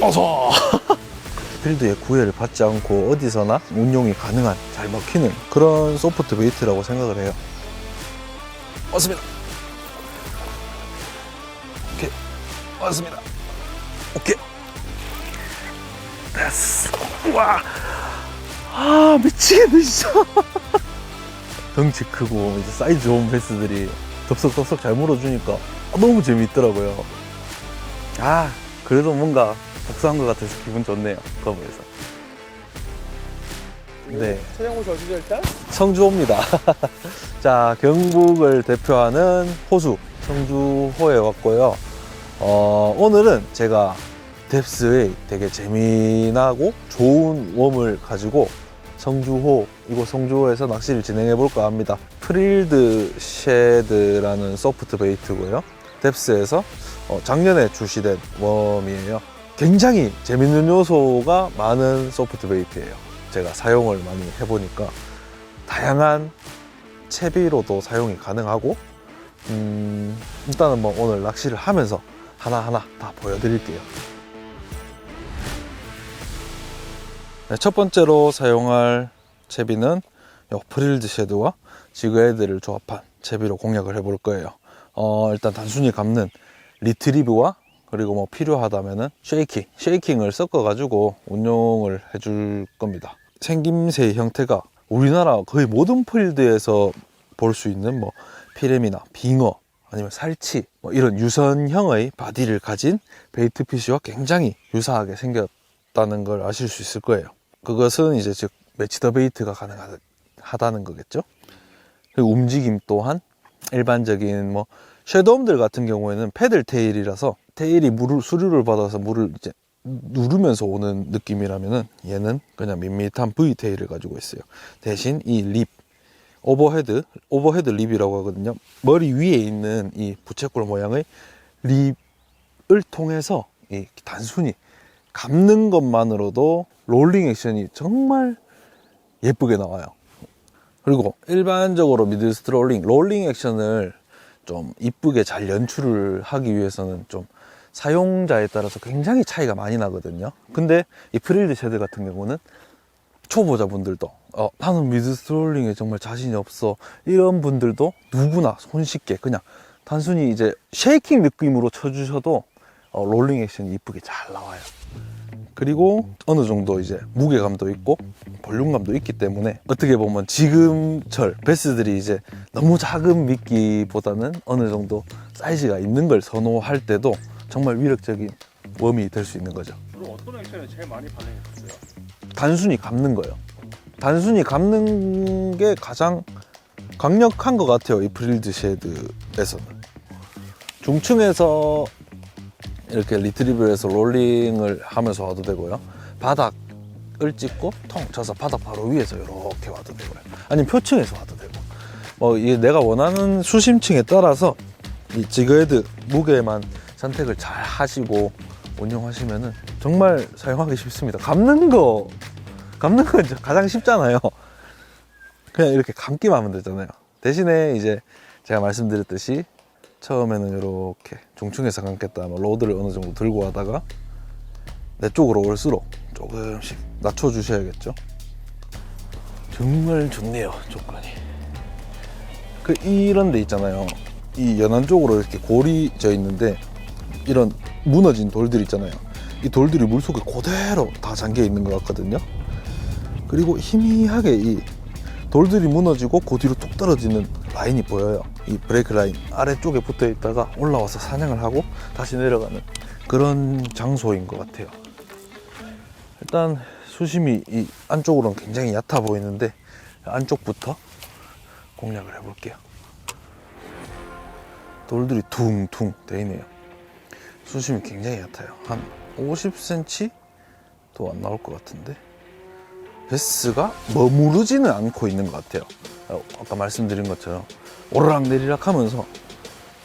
어서. 필드의 구애를 받지 않고 어디서나 운용이 가능한 잘 먹히는 그런 소프트 베이트라고 생각을 해요. 왔습니다. 오케이. 왔습니다. 오케이. 됐어. 와. 아 미치겠네 진짜. 덩치 크고 이제 사이즈 좋은 베스들이 덥석덥석 잘 물어주니까 너무 재밌더라고요. 아 그래도 뭔가 복수한 것 같아서 기분 좋네요 거부에서. 네. 곳이 어디죠 일단? 청주호입니다. 자 경북을 대표하는 호수 청주호에 왔고요. 어, 오늘은 제가 뎁스의 되게 재미나고 좋은 웜을 가지고 청주호 이곳 청주호에서 낚시를 진행해 볼까 합니다. 프릴드 쉐드라는 소프트 베이트고요. 뎁스에서 어, 작년에 출시된 웜이에요 굉장히 재밌는 요소가 많은 소프트 베이트예요. 제가 사용을 많이 해보니까 다양한 채비로도 사용이 가능하고 음, 일단은 뭐 오늘 낚시를 하면서 하나하나 다 보여드릴게요. 네, 첫 번째로 사용할 채비는 요 프릴드 쉐드와 지그헤드를 조합한 채비로 공략을 해볼 거예요. 어, 일단 단순히 감는 리트리브와 그리고 뭐 필요하다면은 쉐이킹, 쉐이킹을 섞어 가지고 운용을 해줄 겁니다. 생김새 형태가 우리나라 거의 모든 필드에서 볼 수 있는 뭐 피레미나 빙어 아니면 살치 뭐 이런 유선형의 바디를 가진 베이트 피쉬와 굉장히 유사하게 생겼다는 걸 아실 수 있을 거예요. 그것은 이제 즉 매치더 베이트가 가능하다는 거겠죠. 그리고 움직임 또한 일반적인 뭐 쉐도움들 같은 경우에는 패들 테일이라서 테일이 물을 수류를 받아서 물을 이제 누르면서 오는 느낌이라면은 얘는 그냥 밋밋한 V 테일을 가지고 있어요. 대신 이 립, 오버헤드, 오버헤드 립이라고 하거든요. 머리 위에 있는 이 부채꼴 모양의 립을 통해서 이 단순히 감는 것만으로도 롤링 액션이 정말 예쁘게 나와요. 그리고 일반적으로 미드 스트롤링, 롤링 액션을 좀 이쁘게 잘 연출을 하기 위해서는 좀 사용자에 따라서 굉장히 차이가 많이 나거든요. 근데 이 프릴드 쉐드 같은 경우는 초보자분들도 어, 나는 미드 스트롤링에 정말 자신이 없어 이런 분들도 누구나 손쉽게 그냥 단순히 이제 쉐이킹 느낌으로 쳐주셔도 어, 롤링 액션이 이쁘게 잘 나와요. 그리고 어느 정도 이제 무게감도 있고 볼륨감도 있기 때문에 어떻게 보면 지금철 베스들이 이제 너무 작은 미끼보다는 어느 정도 사이즈가 있는 걸 선호할 때도 정말 위력적인 웜이 될 수 있는 거죠. 그럼 어떤 액션이 제일 많이 반응했어요? 단순히 감는 거예요. 단순히 감는 게 가장 강력한 것 같아요. 이 프릴드 쉐드에서는. 중층에서 이렇게 리트리브해서 롤링을 하면서 와도 되고요. 바닥을 찍고 통 쳐서 바닥 바로 위에서 이렇게 와도 되고요. 아니면 표층에서 와도 되고. 뭐 이게 내가 원하는 수심층에 따라서 이 지그헤드 무게만 선택을 잘 하시고 운영하시면은 정말 사용하기 쉽습니다. 감는 거, 감는 건 가장 쉽잖아요. 그냥 이렇게 감기만 하면 되잖아요. 대신에 이제 제가 말씀드렸듯이 처음에는 이렇게 중층에서 감겠다 뭐 로드를 어느 정도 들고 하다가 내 쪽으로 올수록 조금씩 낮춰 주셔야겠죠. 정말 좋네요 조건이. 그 이런 데 있잖아요. 이 연안 쪽으로 이렇게 골이 져 있는데 이런 무너진 돌들 있잖아요. 이 돌들이 물속에 그대로 다 잠겨 있는 것 같거든요. 그리고 희미하게 이 돌들이 무너지고 그 뒤로 뚝 떨어지는 라인이 보여요. 이 브레이크 라인 아래쪽에 붙어 있다가 올라와서 사냥을 하고 다시 내려가는 그런 장소인 것 같아요. 일단 수심이 이 안쪽으로는 굉장히 얕아 보이는데 안쪽부터 공략을 해볼게요. 돌들이 퉁퉁 돼 있네요. 수심이 굉장히 얕아요. 한 50cm 도 안 나올 것 같은데 베스가 머무르지는 않고 있는 것 같아요. 어, 아까 말씀드린 것처럼 오르락 내리락 하면서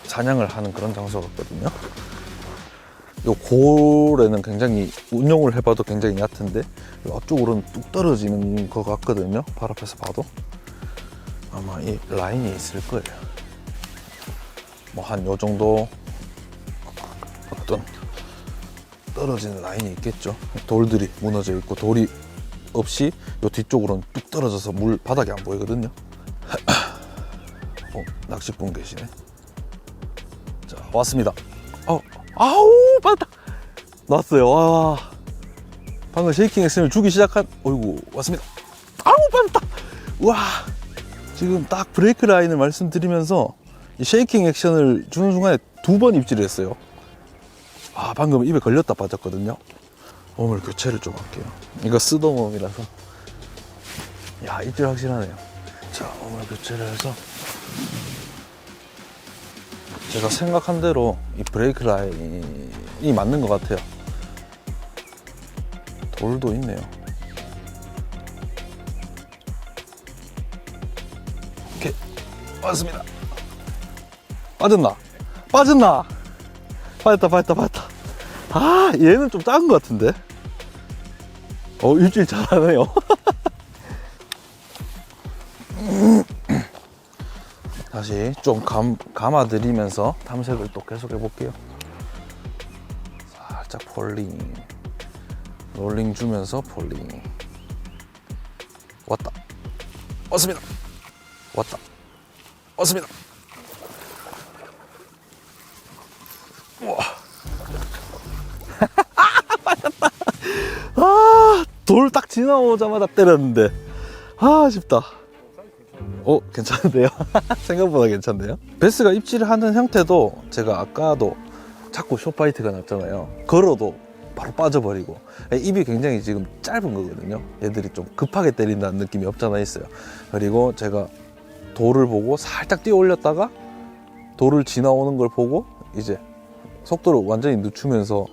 사냥을 하는 그런 장소 같거든요. 요 골에는 굉장히 운용을 해봐도 굉장히 얕은데 요 앞쪽으로는 뚝 떨어지는 것 같거든요. 발 앞에서 봐도 아마 이 라인이 있을 거예요. 뭐 한 요 정도 어떤 떨어지는 라인이 있겠죠. 돌들이 무너져 있고 돌이 없이 요 뒤쪽으로는 뚝 떨어져서 물 바닥이 안 보이거든요. 어, 낚시꾼 계시네. 자, 왔습니다. 어, 아우, 받았다. 나왔어요. 와. 방금 쉐이킹 액션을 주기 시작한, 어이구, 왔습니다. 아우, 받았다. 와. 지금 딱 브레이크 라인을 말씀드리면서 이 쉐이킹 액션을 주는 순간에 두 번 입질을 했어요. 아, 방금 입에 걸렸다 빠졌거든요. 몸을 교체를 좀 할게요. 이거 쓰던 몸이라서. 야, 입질 확실하네요. 자, 몸을 교체를 해서. 제가 생각한 대로 이 브레이크 라인이 맞는 것 같아요. 돌도 있네요. 오케이. 왔습니다. 빠졌나? 빠졌나? 빠졌다, 빠졌다, 빠졌다. 아, 얘는 좀 작은 것 같은데? 어, 일주일 잘하네요. 다시 좀 감, 감아드리면서 탐색을 또 계속 해볼게요. 살짝 폴링. 롤링 주면서 폴링. 왔다. 왔습니다. 왔다. 왔습니다. 우와. 아, 돌 딱 지나오자마자 때렸는데. 아, 아쉽다. 어, 괜찮은데요? 생각보다 괜찮네요. 베스가 입질하는 형태도 제가 아까도 자꾸 쇼파이트가 났잖아요. 걸어도 바로 빠져버리고. 입이 굉장히 지금 짧은 거거든요. 얘들이 좀 급하게 때린다는 느낌이 없잖아 있어요. 그리고 제가 돌을 보고 살짝 뛰어 올렸다가 돌을 지나오는 걸 보고 이제 속도를 완전히 늦추면서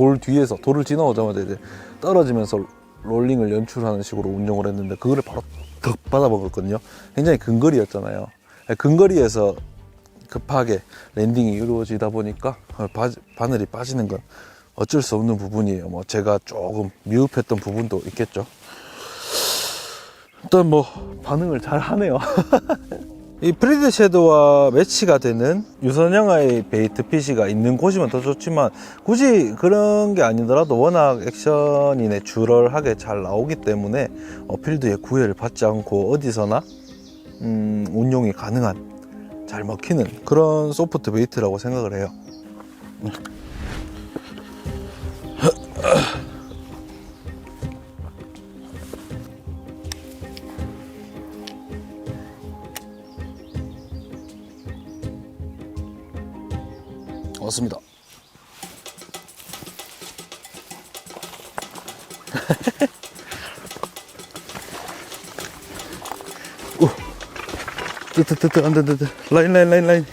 돌 뒤에서 돌을 지나오자마자 이제 떨어지면서 롤링을 연출하는 식으로 운영을 했는데 그거를 바로 덕 받아 먹었거든요. 굉장히 근거리였잖아요. 근거리에서 급하게 랜딩이 이루어지다 보니까 바, 바늘이 빠지는 건 어쩔 수 없는 부분이에요. 뭐 제가 조금 미흡했던 부분도 있겠죠. 일단 뭐 반응을 잘 하네요. 이 프리드 섀도우와 매치가 되는 유선형의 베이트 피시가 있는 곳이면 더 좋지만 굳이 그런 게 아니더라도 워낙 액션이 내추럴하게 잘 나오기 때문에 어, 필드에 구애를 받지 않고 어디서나 음, 운용이 가능한 잘 먹히는 그런 소프트 베이트라고 생각을 해요. 왔습니다. 오, 뜨뜨 뜨뜨 안돼 안돼 라인 라인 라인 라인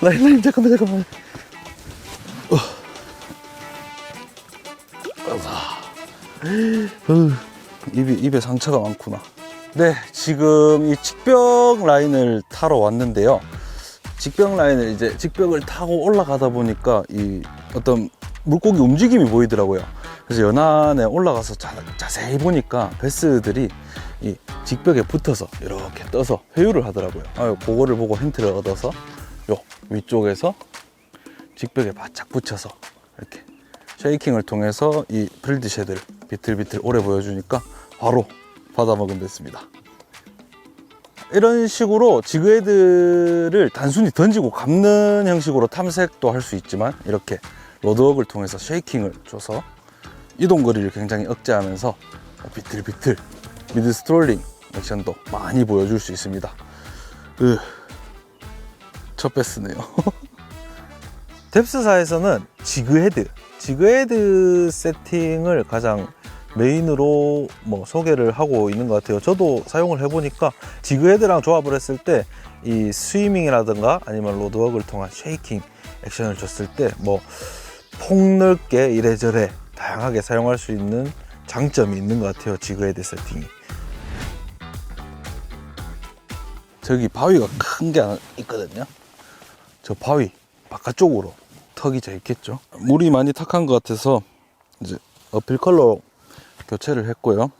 라인 라인 잠깐만 잠깐만. 어. 어, 입이 입에 상처가 많구나. 네, 지금 이 직벽 라인을 타러 왔는데요. 직벽 라인을 이제 직벽을 타고 올라가다 보니까 이 어떤 물고기 움직임이 보이더라고요. 그래서 연안에 올라가서 자, 자세히 보니까 베스들이 이 직벽에 붙어서 이렇게 떠서 회유를 하더라고요. 아, 그거를 보고 힌트를 얻어서 요 위쪽에서 직벽에 바짝 붙여서 이렇게 쉐이킹을 통해서 이 필드 쉐드를 비틀비틀 오래 보여주니까 바로 받아먹으면 됐습니다. 이런 식으로 지그헤드를 단순히 던지고 감는 형식으로 탐색도 할 수 있지만 이렇게 로드웍을 통해서 쉐이킹을 줘서 이동 거리를 굉장히 억제하면서 비틀비틀 미드 스트롤링 액션도 많이 보여줄 수 있습니다. 으, 첫 베스네요. 뎁스사에서는 지그헤드, 지그헤드 세팅을 가장 메인으로 뭐 소개를 하고 있는 것 같아요. 저도 사용을 해보니까 지그헤드랑 조합을 했을 때 이 스위밍이라든가 아니면 로드웍을 통한 쉐이킹 액션을 줬을 때 뭐 폭넓게 이래저래 다양하게 사용할 수 있는 장점이 있는 것 같아요. 지그헤드 세팅이. 저기 바위가 큰 게 있거든요. 저 바위 바깥쪽으로 턱이 져 있겠죠. 물이 많이 탁한 것 같아서 이제 어필 컬러 교체를 했고요.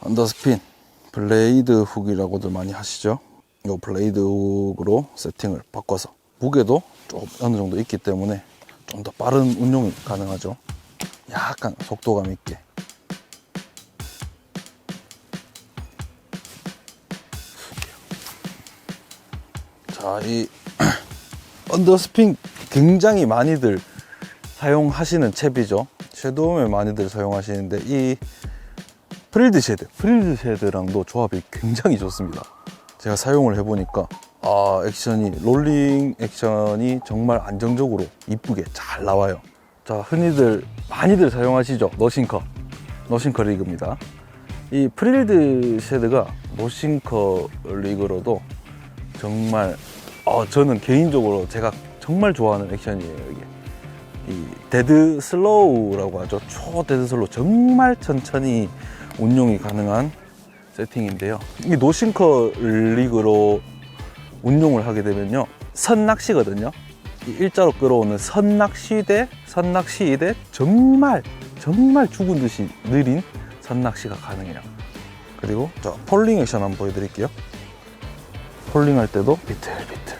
언더스핀 블레이드 훅이라고들 많이 하시죠. 이 블레이드 훅으로 세팅을 바꿔서 무게도 좀 어느 정도 있기 때문에 좀 더 빠른 운용이 가능하죠. 약간 속도감 있게 자, 이 언더스핀 굉장히 많이들 사용하시는 챕이죠. 섀도우에 많이들 사용하시는데 이 프릴드 쉐드, 프릴드 쉐드랑도 조합이 굉장히 좋습니다. 제가 사용을 해보니까 아 액션이 롤링 액션이 정말 안정적으로 이쁘게 잘 나와요. 자 흔히들 많이들 사용하시죠 노싱커, 노싱커 리그입니다. 이 프릴드 쉐드가 노싱커 리그로도 정말 어, 저는 개인적으로 제가 정말 좋아하는 액션이에요 이게 이 데드 슬로우라고 하죠. 초 데드 슬로우 정말 천천히 운용이 가능한 세팅인데요. 이 노싱커 리그로 운용을 하게 되면요. 선낚시거든요. 이 일자로 끌어오는 선낚시 대 선낚시 대 정말 정말 죽은 듯이 느린 선낚시가 가능해요. 그리고 자 폴링 액션 한번 보여드릴게요. 폴링 할 때도 비틀비틀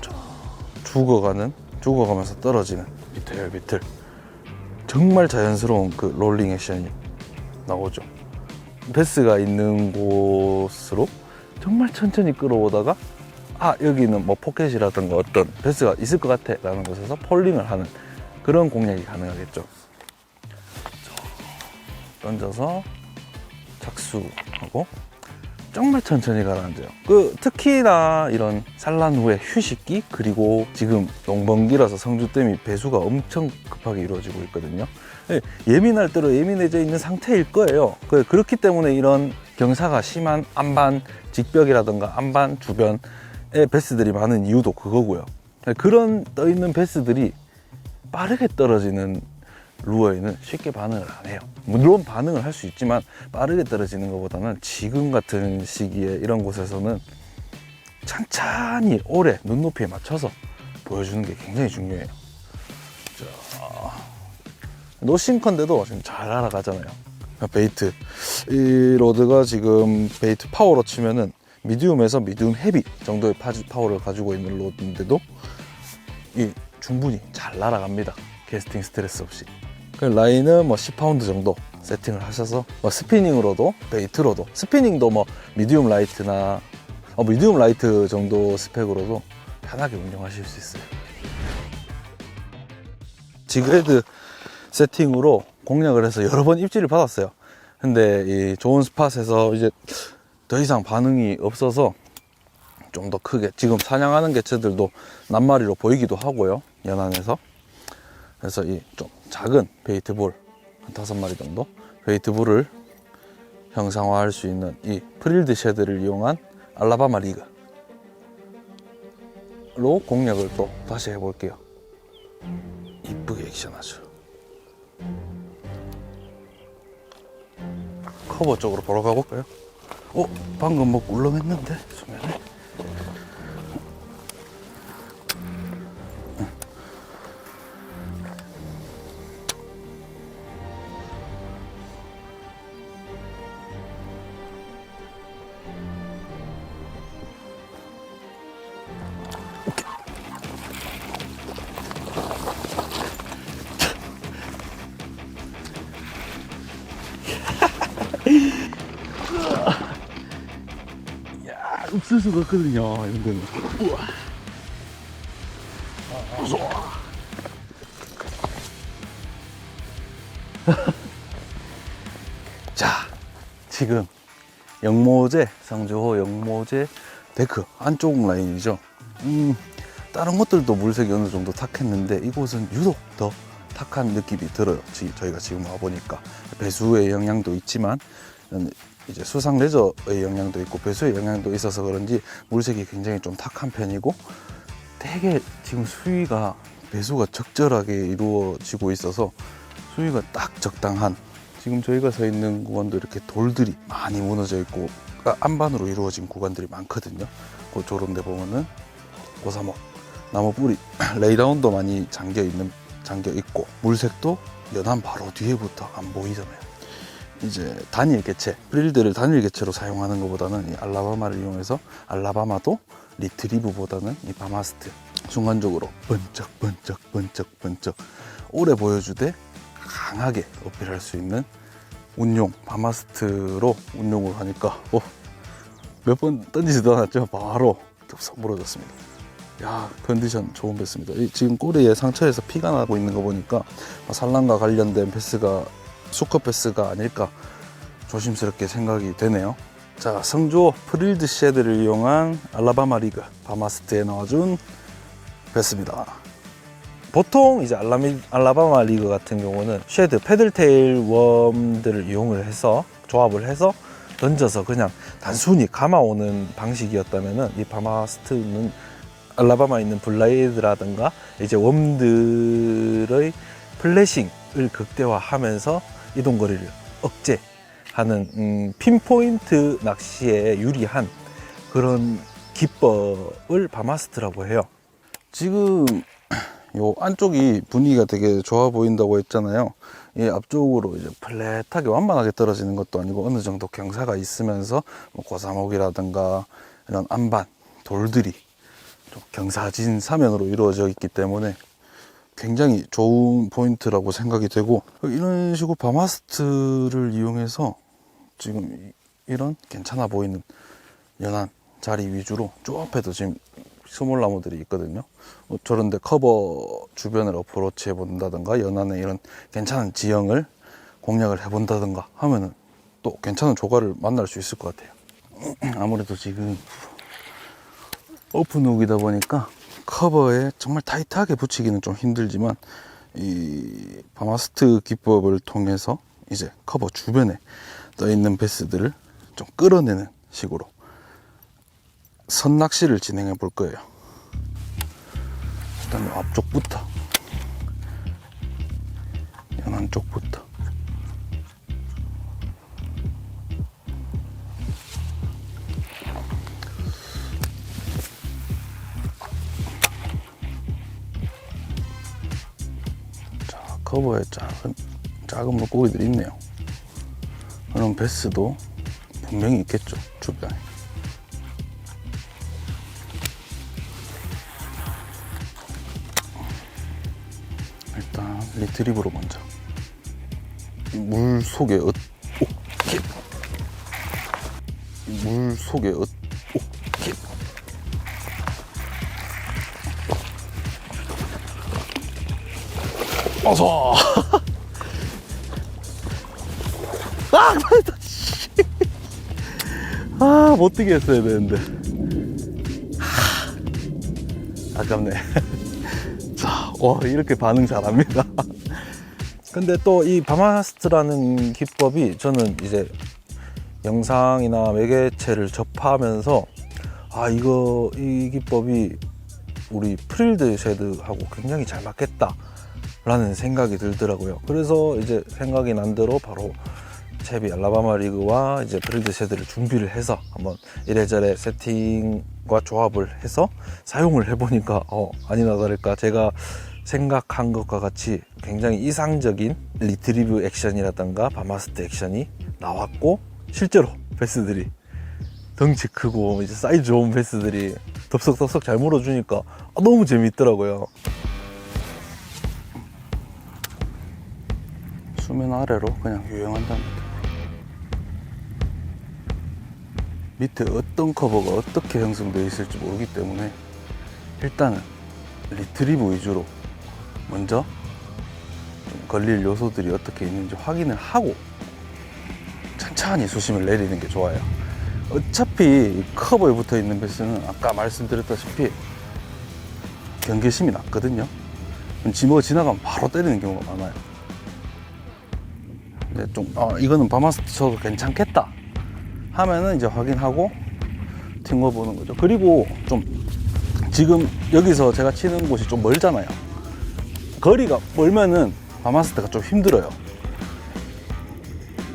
자, 죽어가는 죽어가면서 떨어지는 비틀비틀 정말 자연스러운 그 롤링 액션이 나오죠. 베스가 있는 곳으로 정말 천천히 끌어오다가 아 여기는 뭐 포켓이라든가 어떤 베스가 있을 것 같아 라는 곳에서 폴링을 하는 그런 공략이 가능하겠죠. 자, 던져서 착수하고 정말 천천히 가라앉아요. 그 특히나 이런 산란 후에 휴식기 그리고 지금 농번기라서 성주댐이 배수가 엄청 급하게 이루어지고 있거든요. 예, 예민할 대로 예민해져 있는 상태일 거예요. 그- 그렇기 때문에 이런 경사가 심한 안반 직벽이라든가 안반 주변에 베스들이 많은 이유도 그거고요. 그런 떠 있는 베스들이 빠르게 떨어지는 루어에는 쉽게 반응을 안 해요. 물론 반응을 할 수 있지만 빠르게 떨어지는 것보다는 지금 같은 시기에 이런 곳에서는 천천히 오래 눈높이에 맞춰서 보여주는 게 굉장히 중요해요. 자, 노싱컨데도 지금 잘 날아가잖아요. 베이트. 이 로드가 지금 베이트 파워로 치면은 미디움에서 미디움 헤비 정도의 파- 파워를 가지고 있는 로드인데도 이 충분히 잘 날아갑니다. 캐스팅 스트레스 없이. 그 라인은 뭐 10파운드 정도 세팅을 하셔서 뭐 스피닝으로도 베이트로도 스피닝도 뭐 미디움 라이트나 어, 미디움 라이트 정도 스펙으로도 편하게 운영하실 수 있어요. 지그헤드 세팅으로 공략을 해서 여러 번 입질을 받았어요. 근데 이 좋은 스팟에서 이제 더 이상 반응이 없어서 좀 더 크게 지금 사냥하는 개체들도 낱마리로 보이기도 하고요 연안에서 그래서 이 좀 작은 베이트볼 한 다섯 마리 정도 베이트볼을 형상화할 수 있는 이 프릴드 쉐드를 이용한 알라바마 리그로 공략을 또 다시 해볼게요 이쁘게 액션하죠 커버 쪽으로 보러 가볼까요? 어? 방금 뭐 꿀렁했는데 수면에 야, 옥수수 같거든요, 이런 거는. 우와. 무서워. 자, 지금 영모제, 상주호 영모제 데크 안쪽 라인이죠. 음, 다른 것들도 물색이 어느 정도 탁했는데 이곳은 유독 더 탁한 느낌이 들어요. 지- 저희가 지금 와보니까 배수의 영향도 있지만 음, 이제 수상 레저의 영향도 있고 배수의 영향도 있어서 그런지 물색이 굉장히 좀 탁한 편이고 되게 지금 수위가 배수가 적절하게 이루어지고 있어서 수위가 딱 적당한 지금 저희가 서 있는 구간도 이렇게 돌들이 많이 무너져 있고 그러니까 안반으로 이루어진 구간들이 많거든요. 그 저런 데 보면은 고사목 나무 뿌리 레이다운도 많이 잠겨 있는 잠겨 있고 물색도 연안 바로 뒤에부터 안 보이잖아요. 이제 단일 개체 프릴드를 단일 개체로 사용하는 것보다는 이 알라바마를 이용해서 알라바마도 리트리브보다는 이 바마스트 순간적으로 번쩍 번쩍 번쩍 번쩍 오래 보여주되 강하게 어필할 수 있는 운용 바마스트로 운용을 하니까 어, 몇번 던지지도 않았죠. 바로 덥석 무너졌습니다. 야 컨디션 좋은 패스입니다. 이 지금 꼬리에 상처에서 피가 나고 있는 거 보니까 산란과 관련된 패스가 수컷 패스가 아닐까 조심스럽게 생각이 되네요. 자 성주호 프릴드 쉐드를 이용한 알라바마 리그 바마스트에 나와준 패스입니다. 보통 이제 알라미, 알라바마 리그 같은 경우는 쉐드 패들테일 웜들을 이용을 해서 조합을 해서 던져서 그냥 단순히 감아오는 방식이었다면은 이 바마스트는 알라바마에 있는 블라이드라든가 이제 웜들의 플래싱을 극대화하면서 이동 거리를 억제하는 음, 핀포인트 낚시에 유리한 그런 기법을 바마스트라고 해요. 지금 요 안쪽이 분위기가 되게 좋아 보인다고 했잖아요. 이 앞쪽으로 이제 플랫하게 완만하게 떨어지는 것도 아니고 어느 정도 경사가 있으면서 뭐 고사목이라든가 이런 안반, 돌들이 좀 경사진 사면으로 이루어져 있기 때문에 굉장히 좋은 포인트라고 생각이 되고 이런 식으로 바마스트를 이용해서 지금 이- 이런 괜찮아 보이는 연한 자리 위주로 쭉 앞에도 지금 스몰나무들이 있거든요. 뭐 저런데 커버 주변을 어프로치 해본다든가 연안에 이런 괜찮은 지형을 공략을 해본다든가 하면은 또 괜찮은 조과를 만날 수 있을 것 같아요. 아무래도 지금 오픈훅이다 보니까 커버에 정말 타이트하게 붙이기는 좀 힘들지만 이 바마스트 기법을 통해서 이제 커버 주변에 떠 있는 베스들을 좀 끌어내는 식으로 선낚시를 진행해 볼 거예요. 일단 앞쪽부터 연안 쪽부터 커버에 작은 작은 물고기들이 있네요. 그럼 베스도 분명히 있겠죠 주변에. 일단 리트리브로 먼저 물 속에 어, 물 속에 어, 어서 아 맞다 씨. 아 못 뛰게 했어야 되는데 하, 아깝네 자, 와, 이렇게 반응 잘합니다. 근데 또 이 바마스트라는 기법이 저는 이제 영상이나 매개체를 접하면서 아, 이거, 이 기법이 우리 프릴드 쉐드하고 굉장히 잘 맞겠다. 라는 생각이 들더라고요. 그래서 이제 생각이 난 대로 바로 채비 알라바마 리그와 이제 프릴드 쉐드를 준비를 해서 한번 이래저래 세팅과 조합을 해서 사용을 해보니까 어 아니나 다를까 제가 생각한 것과 같이 굉장히 이상적인 리트리브 액션이라든가 바마스트 액션이 나왔고 실제로 베스들이 덩치 크고 이제 사이즈 좋은 베스들이 덥석덥석 잘 물어주니까 아, 너무 재밌더라고요. 수면 아래로 그냥 유영한답니다. 밑에 어떤 커버가 어떻게 형성되어 있을지 모르기 때문에 일단은 리트리브 위주로 먼저 좀 걸릴 요소들이 어떻게 있는지 확인을 하고 천천히 수심을 내리는 게 좋아요. 어차피 이 커버에 붙어 있는 베스는 아까 말씀드렸다시피 경계심이 낮거든요. 지모가 지나가면 바로 때리는 경우가 많아요. 근데 좀, 아, 이거는 바마스트 쳐도 괜찮겠다. 하면은 이제 확인하고 튕겨 보는 거죠. 그리고 좀 지금 여기서 제가 치는 곳이 좀 멀잖아요. 거리가 멀면은 바마스트가 좀 힘들어요.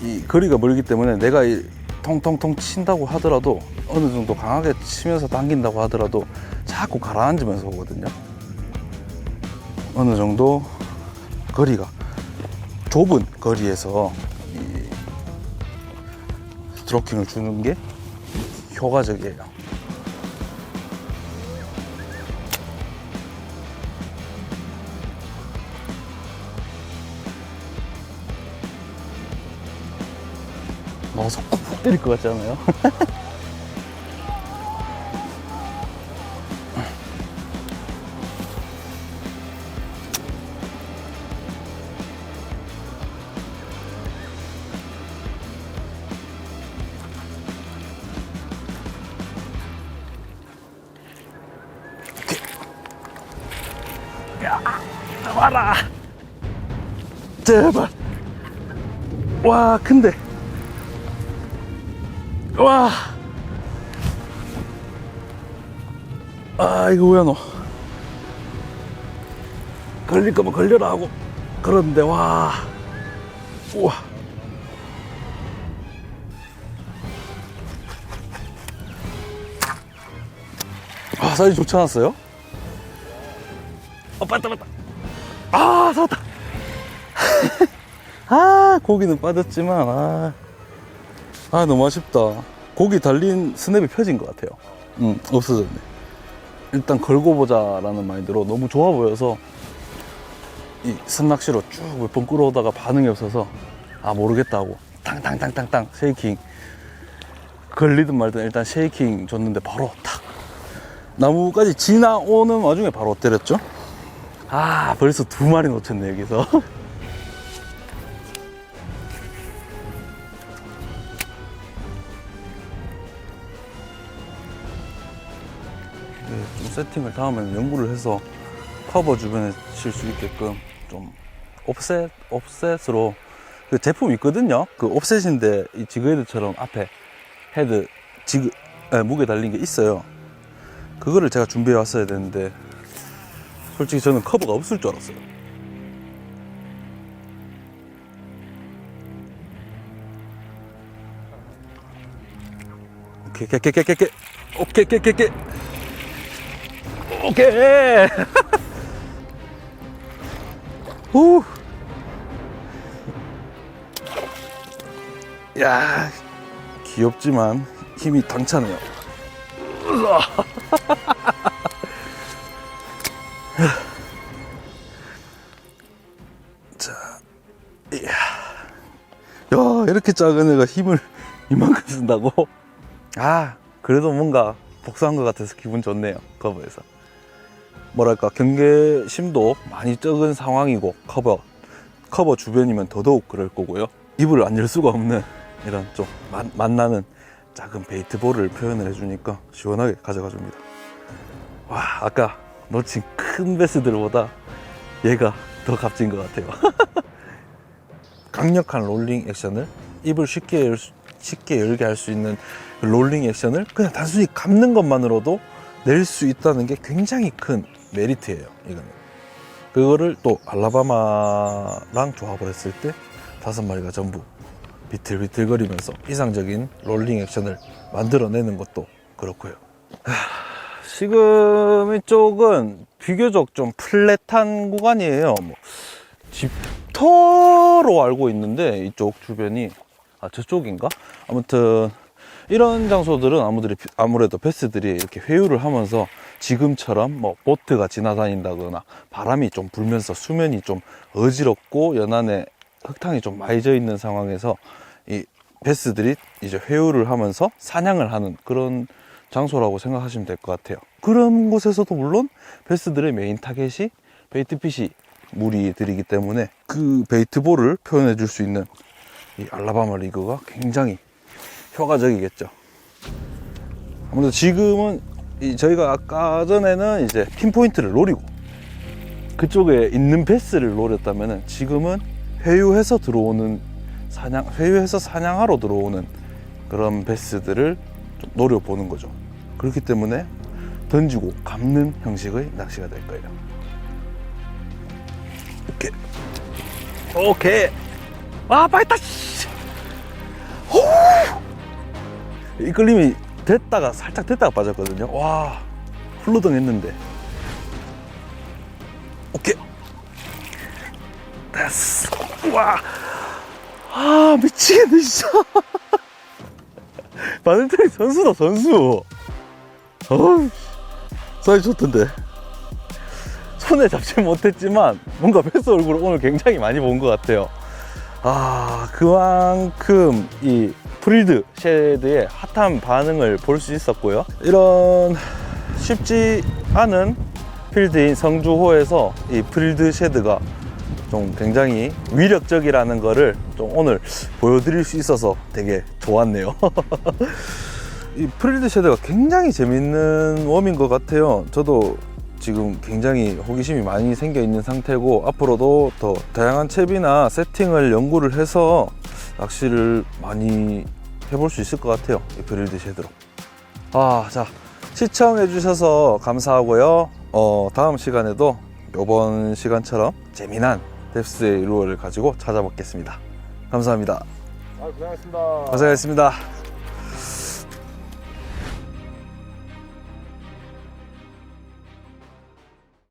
이 거리가 멀기 때문에 내가 이 통통통 친다고 하더라도 어느 정도 강하게 치면서 당긴다고 하더라도 자꾸 가라앉으면서 오거든요. 어느 정도 거리가 좁은 거리에서 스트로킹을 주는 게 효과적이에요. 어, 속구 푹 때릴 것 같지 않아요? 와라! 제발! 와, 큰데! 와! 아, 이거 뭐야, 너. 걸릴 거면 걸려라 하고. 그런데, 와. 우와. 아, 사이즈 좋지 않았어요? 어, 빠졌다, 빠졌다. 고기는 빠졌지만, 아. 아, 너무 아쉽다. 고기 달린 스냅이 펴진 것 같아요. 응, 없어졌네. 일단 걸고 보자라는 마인드로 너무 좋아 보여서 이 선낚시로 쭉 몇 번 끌어오다가 반응이 없어서 아, 모르겠다 하고 탕탕탕탕탕 쉐이킹. 걸리든 말든 일단 쉐이킹 줬는데 바로 탁. 나무까지 지나오는 와중에 바로 때렸죠. 아, 벌써 두 마리 놓쳤네, 여기서. 세팅을 다음에는 연구를 해서 커버 주변에 칠 수 있게끔 좀 옵셋, 옵셋으로 그 제품 있거든요. 그 옵셋인데 이 지그헤드처럼 앞에 헤드, 지그, 네, 무게 달린 게 있어요. 그거를 제가 준비해 왔어야 되는데 솔직히 저는 커버가 없을 줄 알았어요. 오케이, 오케이, 오케이, 오케이, 오케이, 오케이, 오케이, 오케이. 후. 야, 귀엽지만 힘이 당차네요. 자, 이야. 야, 이렇게 작은 애가 힘을 이만큼 쓴다고? 아, 그래도 뭔가 복수한 것 같아서 기분 좋네요. 커버에서. 뭐랄까, 경계심도 많이 적은 상황이고, 커버, 커버 주변이면 더더욱 그럴 거고요. 입을 안 열 수가 없는 이런 좀 맛, 맛나는 작은 베이트볼을 표현을 해주니까 시원하게 가져가 줍니다. 와, 아까 놓친 큰 베스들보다 얘가 더 값진 것 같아요. 강력한 롤링 액션을 입을 쉽게 열 수- 쉽게 열게 할 수 있는 그 롤링 액션을 그냥 단순히 감는 것만으로도 낼 수 있다는 게 굉장히 큰 메리트예요. 이거는 그거를 또 알라바마랑 조합을 했을 때 다섯 마리가 전부 비틀비틀거리면서 이상적인 롤링 액션을 만들어내는 것도 그렇고요. 하, 지금 이쪽은 비교적 좀 플랫한 구간이에요. 뭐 집터로 알고 있는데 이쪽 주변이 아 저쪽인가? 아무튼 이런 장소들은 아무들이 아무래도 베스들이 이렇게 회유를 하면서 지금처럼 뭐 보트가 지나다닌다거나 바람이 좀 불면서 수면이 좀 어지럽고 연안에 흙탕이 좀 많이 져 있는 상황에서 이 베스들이 이제 회유를 하면서 사냥을 하는 그런 장소라고 생각하시면 될 것 같아요. 그런 곳에서도 물론 베스들의 메인 타겟이 베이트핏이 무리들이기 때문에 그 베이트볼을 표현해 줄 수 있는 이 알라바마 리그가 굉장히 효과적이겠죠. 아무래도 지금은 이 저희가 아까 전에는 이제 핀포인트를 노리고 그쪽에 있는 베스를 노렸다면은 지금은 회유해서 들어오는 사냥, 회유해서 사냥하러 들어오는 그런 베스들을 좀 노려보는 거죠. 그렇기 때문에 던지고 감는 형식의 낚시가 될 거예요. 오케이. 오케이. 아, 빠졌다, 씨. 이끌림이 됐다가, 살짝 됐다가 빠졌거든요. 와, 훌러덩 했는데. 오케이. 됐어. 와. 아, 미치겠네, 진짜. 바늘트리 선수다, 선수. 어우, 사이 좋던데. 손에 잡지 못했지만, 뭔가 패스 얼굴을 오늘 굉장히 많이 본 것 같아요. 아, 그만큼 이 프릴드 쉐드의 핫한 반응을 볼 수 있었고요. 이런 쉽지 않은 필드인 성주호에서 이 프릴드 쉐드가 좀 굉장히 위력적이라는 거를 좀 오늘 보여드릴 수 있어서 되게 좋았네요. 이 프릴드 쉐드가 굉장히 재밌는 웜인 것 같아요. 저도 지금 굉장히 호기심이 많이 생겨 있는 상태고 앞으로도 더 다양한 채비나 세팅을 연구를 해서 낚시를 많이 해볼 수 있을 것 같아요. 이 프릴드 쉐드로. 아, 자 시청해 주셔서 감사하고요. 어, 다음 시간에도 이번 시간처럼 재미난 뎁스의 루어를 가지고 찾아뵙겠습니다. 감사합니다. 아, 고생하셨습니다. 고생하셨습니다.